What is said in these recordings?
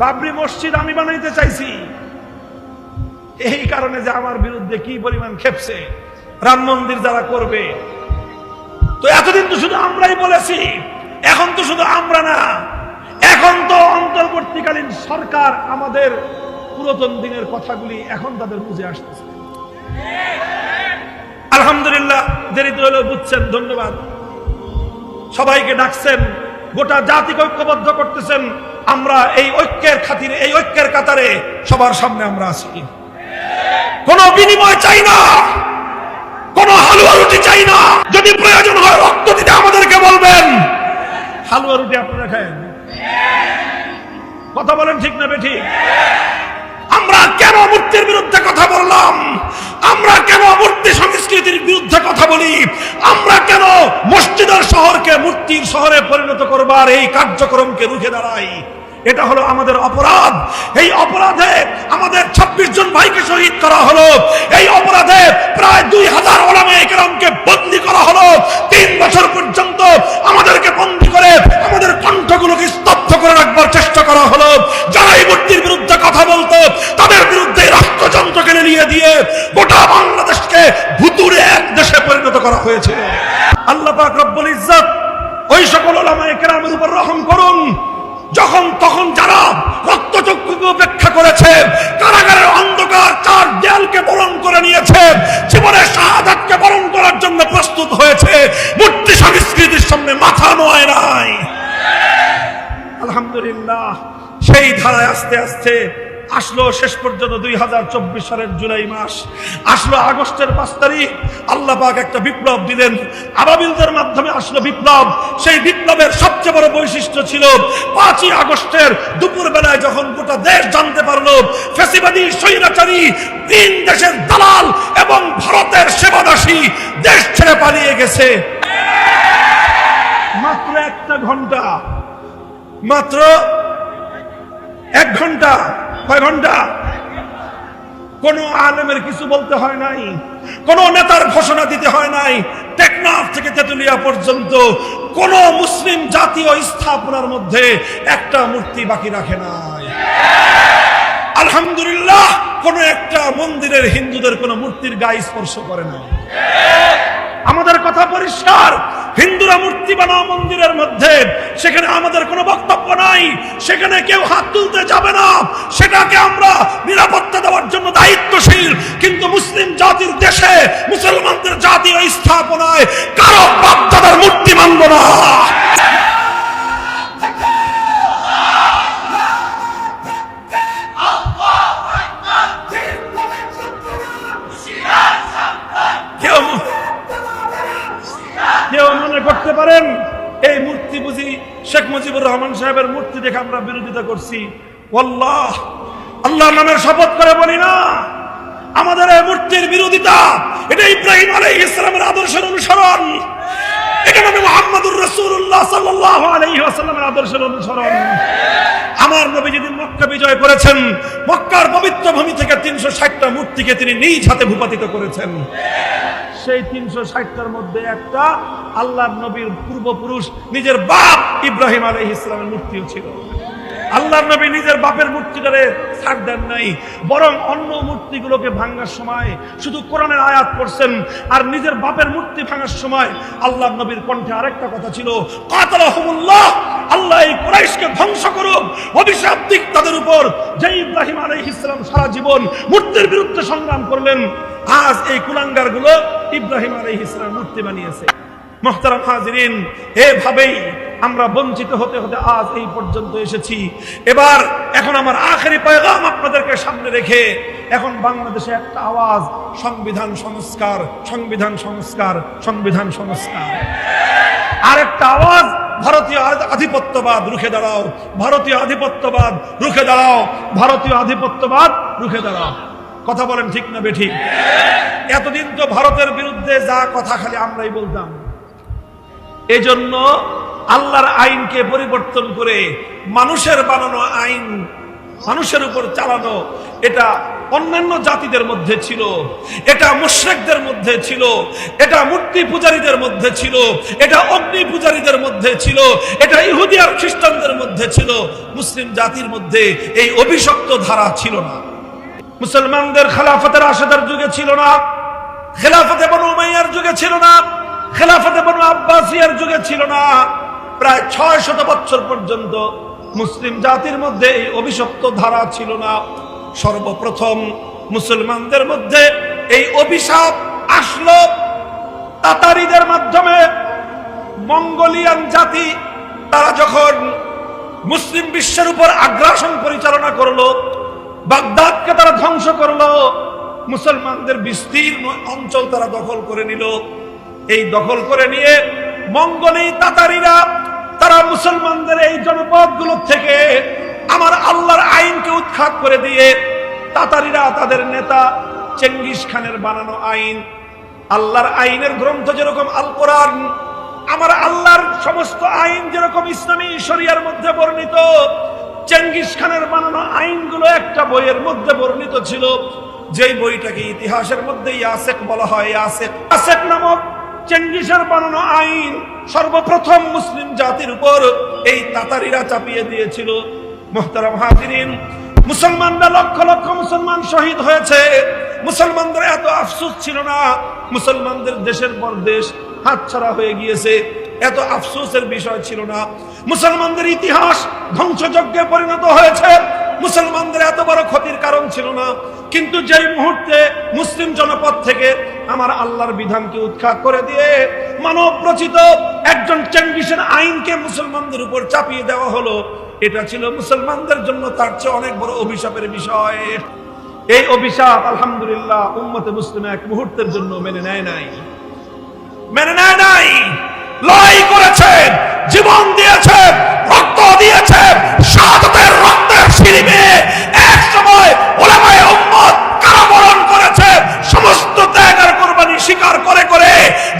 বাবরি মসজিদ আমি বানাইতে চাইছি। এই কারণে যে আমার বিরুদ্ধে কি পরিমাণ খেপছে, রাম মন্দির যারা করবে। তো এতদিন তো শুধু আমরাই বলেছি, এখন তো শুধু আমরা না। এখন তো অন্তর্বর্তীকালীন সরকার আমাদের পুরাতন দিনের কথাগুলি এখন তাদের বুঝে আসতেছে। আলহামদুলিল্লাহ, দেরিতে হলেও বুঝছেন, ধন্যবাদ। সবাইকে ডাকছেন, গোটা জাতিকে ঐক্যবদ্ধ করতেছেন। আমরা এই ঐক্যের খাতিরে, এই ঐক্যের কাতারে সবার সামনে আমরা আছি। কোনো বিনিময় চাই না। কোনো হালুয়া রুটি চাই না। যদি প্রয়োজন হয় রক্ত দিতে আমাদেরকে বলবেন। হালুয়া রুটি আপনারা খায়েন? কথা বলেন ঠিক না বেঠিক? আমরা কেন মূর্তির বিরুদ্ধে কথা বললাম? আমরা কেন মূর্তি সংস্কৃতির বিরুদ্ধে কথা বলি? আমরা কেন মসজিদের শহরকে মূর্তির শহরে পরিণত করবার এই কার্যক্রমকে রুখে দাঁড়াই? এটা হলো আমাদের অপরাধ। এই অপরাধে আমাদের ২৬ জন ভাইকে শহীদ করা হলো। এই অপরাধে প্রায় দুই হাজার ওলামে একরামকে বন্দি করা হলো। তিন বছর পর্যন্ত আমাদেরকে বন্দি করে আমাদের কণ্ঠগুলোকে স্তব্ধ করে রাখবার চেষ্টা করা হলো। যারা এই মূর্তির বিরুদ্ধে কথা বলতো, তাদের বিরুদ্ধে রাষ্ট্রযন্ত্র কেড়ে নিয়ে দিয়ে গোটা বাংলাদেশকে ভুতুরে এক দেশে পরিণত করা হয়েছে। আল্লাহ পাক রব্বুল ইজ্জত ওই সকল ওলামায়ে কেরামের উপর রহম করুন। যখন তখন যারা রক্তচক্ষু উপেক্ষা করেছে, কারাগারের অন্ধকার চার দেয়ালকে বরণ করে নিয়েছে, জীবনের শাহাদাতকে বরণ করার জন্য প্রস্তুত হয়েছে, মূর্তি সংস্কৃতির সামনে মাথা নোয় নাই। আলহামদুলিল্লাহ, সেই ধারায় আস্তে আস্তে আসলো শেষ পর্যন্ত দুই হাজার চব্বিশ সালের জুলাই মাস। আসলো আগস্টের পাঁচ তারিখ। আল্লাহ পাক একটা বিপ্লব দিলেন। আবাবিলদের মাধ্যমে আসলো বিপ্লব। সেই বিপ্লবের সবচেয়ে বড় বৈশিষ্ট্য ছিল, পাঁচই আগস্টের দুপুর বেলায় যখন গোটা দেশ জানতে পারল, ফেসিবাদী, স্বৈরাচারী, তিন দেশের দালাল এবং ভারতের সেবাদাসী দেশ ছেড়ে পালিয়ে গেছে। মাত্র একটা ঘণ্টা, মাত্র এক ঘণ্টা কয় ঘণ্টা কোন আলেমের কিছু বলতে হয় নাই, কোন নেতার ঘোষণা দিতে হয় নাই, টেকনাফ থেকে তেতুলিয়া পর্যন্ত কোন মুসলিম জাতীয় স্থাপনার মধ্যে একটা মূর্তি বাকি রাখে নাই। আলহামদুলিল্লাহ, কোন একটা মন্দিরের হিন্দুদের কোন মূর্তির গায়ে স্পর্শ করে না আমাদের কথা পরিষ্কার হিন্দুরা মূর্তি বানাও মন্দিরের মধ্যে। সেখানে আমাদের কোনো বক্তব্য নাই। সেখানে কেউ হাত তুলতে যাবে না। সেটাকে আমরা নিরাপত্তা দেওয়ার জন্য দায়িত্বশীল। কিন্তু মুসলিম জাতির দেশে, মুসলমানদের জাতীয় স্থাপনায় কারও বাপদাদার মূর্তি মানব না। পারেন। এই মূর্তি বুঝি শেখ মুজিবুর রহমান সাহেবের মূর্তি দেখে আমরা বিরোধিতা করছি। আল্লাহ আল্লাহ নামের শপথ করে বলি না। আমাদের এই মূর্তির বিরোধিতা, এটা ইব্রাহিম আলাই ইসলামের আদর্শের অনুসরণ। আদর্শের অনুসরণ। আমার বিজয় করেছেন, মক্কার থেকে তিনশো ষাটটা মূর্তিকে তিনি নিজ হাতে ভূপাতিত করেছেন। সেই তিনশো ষাটটার মধ্যে একটা আল্লাহর নবীর পূর্বপুরুষ নিজের বাপ ইব্রাহিম আলহ ইসলামের মূর্তিও ছিল। আল্লাহর নবী নিজের বাপের মূর্তিটারে ছাড় দেন নাই, বরং অন্য মূর্তিগুলোকে ভাঙার সময় শুধু কোরআনের আয়াত করছেন আর নিজের বাপের মূর্তি ভাঙার সময় আল্লাহর নবীর কণ্ঠে আরেকটা কথা ছিল আল্লাহ এই কুরাইশকে ধ্বংস করুক। অভিশাপ দিক তাদের উপর। যে ইব্রাহিম আলাইহিস ইসলাম সারা জীবন মূর্তির বিরুদ্ধে সংগ্রাম করলেন, আজ এই কুলাঙ্গারগুলো ইব্রাহিম আলাইহিস ইসলাম মূর্তি বানিয়েছে। মোহতারাম হাজিরিন, এভাবেই আমরা বঞ্চিত হতে হতে আজ এই পর্যন্ত এসেছি। এবার এখন আমার আখেরি পয়গাম আপনাদেরকে সামনে রেখে এখন বাংলাদেশে একটা আওয়াজ, সংবিধান সংস্কার সংবিধান সংস্কার সংবিধান সংস্কার। আর একটা আওয়াজ, ভারতীয় আধিপত্যবাদ, রুখে দাঁড়াও। ভারতীয় আধিপত্যবাদ, রুখে দাঁড়াও। ভারতীয় আধিপত্যবাদ, রুখে দাঁড়াও। কথা বলেন ঠিক না বেঠিক এতদিন তো ভারতের বিরুদ্ধে যা কথা খালি আমরাই বলতাম। এজন্য আল্লাহর আইনকে পরিবর্তন করে মানুষের বানানো আইন, মানুষের উপর চালানো, এটা অন্যান্য জাতিদের মধ্যে ছিল, এটা মুশ্রেকদের মধ্যে ছিল, এটা মূর্তি পূজারীদের মধ্যে ছিল, এটা অগ্নি পূজারীদের মধ্যে ছিল, এটা ইহুদি আর খ্রিস্টানদের মধ্যে ছিল, মুসলিম জাতির মধ্যে এই অভিশপ্ত ধারা ছিল না। মুসলমানদের খেলাফতের আশাদার যুগে ছিল না। খেলাফতে বনু উমাইয়ার যুগে ছিল না। খেলাফতে বনু আব্বাসিয়ার যুগে ছিল না। প্রায় ছয় শত বছর পর্যন্ত মুসলিম জাতির মধ্যে এই অভিশপ্ত ধারা ছিল না। সর্বপ্রথম মুসলমানদের মধ্যে এই অভিশাপ আসলো তাতারিদের মাধ্যমে। মঙ্গোলিয়ান জাতি, তারা যখন মুসলিম বিশ্বের উপর আগ্রাসন পরিচালনা করল বাগদাদকে তারা ধ্বংস করল। মুসলমানদের বিস্তীর্ণ অঞ্চল তারা দখল করে নিল। এই দখল করে নিয়ে মঙ্গলি তাতারিরা তারা মুসলমানদের এই জনপদগুলো থেকে আমার আল্লাহর আইনকে উৎখাত করে দিয়ে তাতারিরা তাদের নেতা চেঙ্গিস খানের বানানো আইন, আল্লাহর আইনের গ্রন্থ যেরকম আল কোরআন আমার আল্লাহর সমস্ত আইন যেরকম ইসলামী শরিয়ার মধ্যে বর্ণিত চেঙ্গিস খানের বানানো আইনগুলো একটা বইয়ের মধ্যে বর্ণিত ছিল, যেই বইটাকে ইতিহাসের মধ্যে ইয়াসেক বলা হয়, ইয়াসেক। ইয়াসেক নামক চেঙ্গিসের বানানো আইন সর্বপ্রথম মুসলিম জাতির উপর এই তাতারিরা চাপিয়ে দিয়েছিল। মোহতারাম হাজিরিন, মুসলমানরা লক্ষ লক্ষ মুসলমান শহীদ হয়েছে। মুসলমানদের এত আফসোস ছিল না, মুসলমানদের দেশের পর দেশ হাতছাড়া হয়ে গিয়েছে। এত আফসোসের বিষয় ছিল না। মুসলমানদের ইতিহাস ধ্বংসযজ্ঞে পরিণত হয়েছে। মুসলমানদের এত বড় ক্ষতির কারণ ছিল না। কিন্তু যেই মুহূর্তে মুসলিম জনপদ থেকে আমার আল্লাহর বিধানকে উৎখাত করে দিয়ে মানব রচিত একজন চেঙ্গিসের আইনকে মুসলমানদের উপর চাপিয়ে দেওয়া হলো, এটা ছিল মুসলমানদের জন্য তার চেয়ে অনেক বড় অভিশাপের বিষয়। এই অভিশাপ আলহামদুলিল্লাহ উম্মতে মুসলিম এক মুহূর্তের জন্য মেনে নেয় নাই। মেনে নেয় নাই। লড়াই করেছে জীবন দিয়েছে রক্ত দিয়েছে শাহাদাতের রক্তের সিঁড়িমে এক সময় ওলামায়ে উম্মত কারাবরণ করেছে সমস্ত ত্যাগ আর কোরবানি স্বীকার করে করে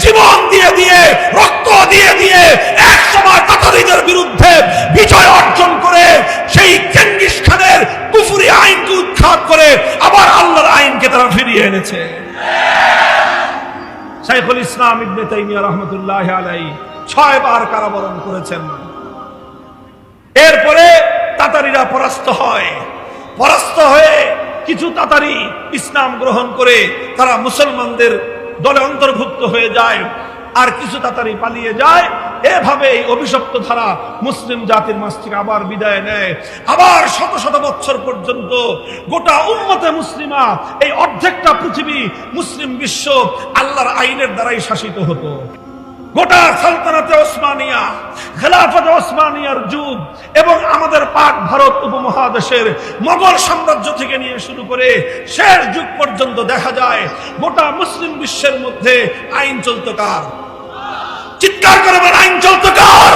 জীবন দিয়ে দিয়ে রক্ত দিয়ে দিয়ে এক সময় তাতারিদের বিরুদ্ধে বিজয় অর্জন করে সেই চেঙ্গিস খানের কুফুরি আইনকে উৎখাত করে আবার আল্লাহর আইনকে তারা ফিরিয়ে এনেছে শাইখুল ইসলাম ইবনে তাইমিয়া রহমতুল্লাহ আলাই ছয় বার কারাবরণ করেছেন। এরপরে তাতারিরা পরাস্ত হয়। পরাস্ত হয়ে কিছু তাতারি ইসলাম গ্রহণ করে তারা মুসলমানদের দলে অন্তর্ভুক্ত হয়ে যায় আর কিছু তাতারি পালিয়ে যায়। এভাবে এই অভিশপ্ত ধারা মুসলিম জাতির মাছ থেকে আবার বিদায় নেয়। আবার শত শত বছর পর্যন্ত গোটা উন্মতে মুসলিমা এই অর্ধেকটা পৃথিবী মুসলিম বিশ্ব আল্লাহর আইনের দ্বারাই শাসিত হতো। গোটা সালতানাতে ওসমানিয়া, খেলাফতে ওসমানিয়ার যুগ এবং আমাদের পাক ভারত উপমহাদেশের মোগল সাম্রাজ্য থেকে নিয়ে শুরু করে শেষ যুগ পর্যন্ত দেখা যায়, গোটা মুসলিম বিশ্বের মধ্যে আইন চলত কার? চিৎকার করে বলেন আইন চলতে কর!